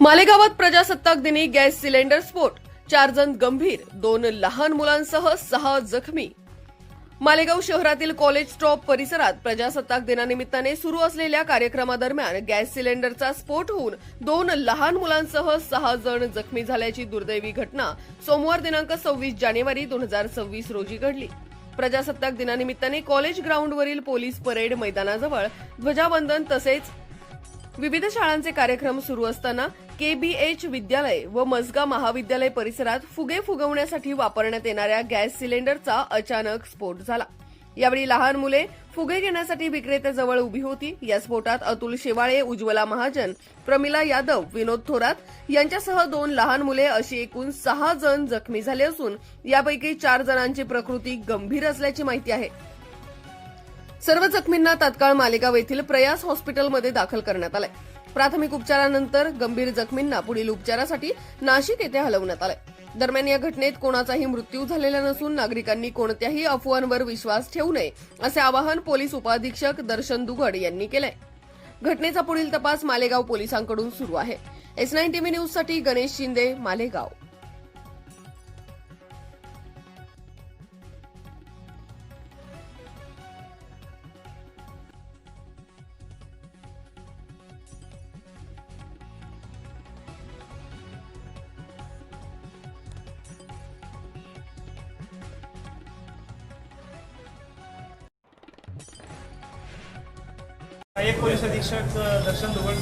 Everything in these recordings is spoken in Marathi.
मालेगावात प्रजासत्ताक दिनी गॅस सिलेंडर स्फोट. चार जण गंभीर दोन लहान मुलांसह सहा जखमी. मालेगाव शहरातील कॉलेज स्टॉप परिसरात प्रजासत्ताक दिनानिमित्ताने सुरू असलेल्या कार्यक्रमादरम्यान गॅस सिलेंडरचा स्फोट होऊन दोन लहान मुलांसह सहा जण जखमी झाल्याची दुर्दैवी घटना सोमवार दिनांक सव्वीस जानेवारी दोन हजार सव्वीस रोजी घडली. प्रजासत्ताक दिनानिमित्ताने कॉलेज ग्राउंडवरील पोलीस परेड मैदानाजवळ ध्वजावंदन तसेच विविध शाळांचे कार्यक्रम सुरू असताना केबीएच विद्यालय व मजगा महाविद्यालय परिसरात फुगे फुगवण्यासाठी वापरण्यात येणाऱ्या गॅस सिलेंडरचा अचानक स्फोट झाला. यावेळी लहान मुले फुगे घेण्यासाठी विक्रेत्याजवळ उभी होती. या स्फोटात अतुल शेवाळे उज्ज्वला महाजन प्रमिला यादव विनोद थोरात यांच्यासह दोन लहान मुले अशी एकूण सहा जण जखमी झाले असून यापैकी चार जणांची प्रकृती गंभीर असल्याची माहिती आहे. सर्व जखमींना तात्काळ मालेगाव येथील प्रयास हॉस्पिटलमध्ये दाखल करण्यात आलं प्राथमिक उपचारानंतर गंभीर जखमींना पुढील उपचारासाठी नाशिक येथे हलवण्यात आलं दरम्यान या घटनेत कोणाचाही मृत्यू झालेला नसून नागरिकांनी कोणत्याही अफवांवर विश्वास ठेवू नये असे आवाहन पोलीस उपाधीक्षक दर्शन दुघड यांनी केलंय. घटनेचा पुढील तपास मालेगाव पोलिसांकडून सुरू आहे. एस नाईन टीव्ही न्यूजसाठी गणेश शिंदे मालेगाव. एक पोलीस अधीक्षक दर्शन दुबळ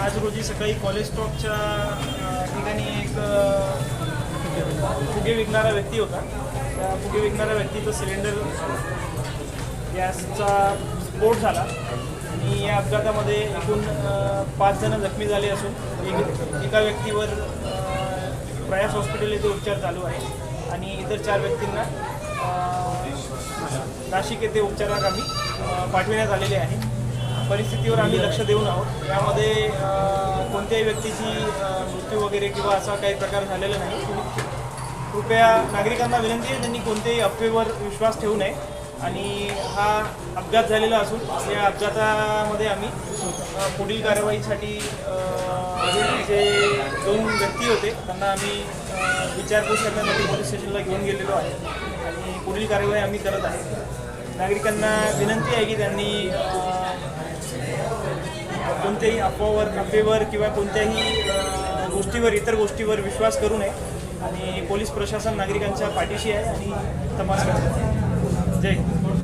आज रोजी सकाळी कॉलेज स्टॉपच्या ठिकाणी एक फुगे विकणारा व्यक्ती होता. त्या फुगे विकणाऱ्या व्यक्तीचा सिलेंडर गॅसचा स्फोट झाला. आणि या अपघातामध्ये एकूण पाच जण जखमी झाले असून एक एका व्यक्तीवर प्रयास हॉस्पिटल येथे उपचार चालू आहे. आणि इतर चार व्यक्तींना नाशिक येथे उपचारात आम्ही पाठविण्यात आलेले आहे. परिस्थितीवर आम्ही लक्ष देऊन आहोत. यामध्ये कोणत्याही व्यक्तीची मृत्यू वगैरे किंवा असा काही प्रकार झालेला नाही. कृपया नागरिकांना विनंती आहे त्यांनी कोणत्याही अफवेवर विश्वास ठेवू नये. आणि हा अपघात झालेला असून या अपघातामध्ये आम्ही पुढील कारवाईसाठी जे दोन व्यक्ती होते त्यांना आम्ही विचारपूस करण्यासाठी पोलीस स्टेशनला घेऊन गेलेलो आहे. आणि पुढील कारवाई आम्ही करत आहे. नागरिकांना विनंती आहे की त्यांनी कोणत्याही अफवावर अफवेवर किंवा कोणत्याही गोष्टीवर इतर गोष्टीवर विश्वास करू नये. आणि पोलीस प्रशासन नागरिकांच्या पाठीशी आहे आणि तपास करत आहे. day.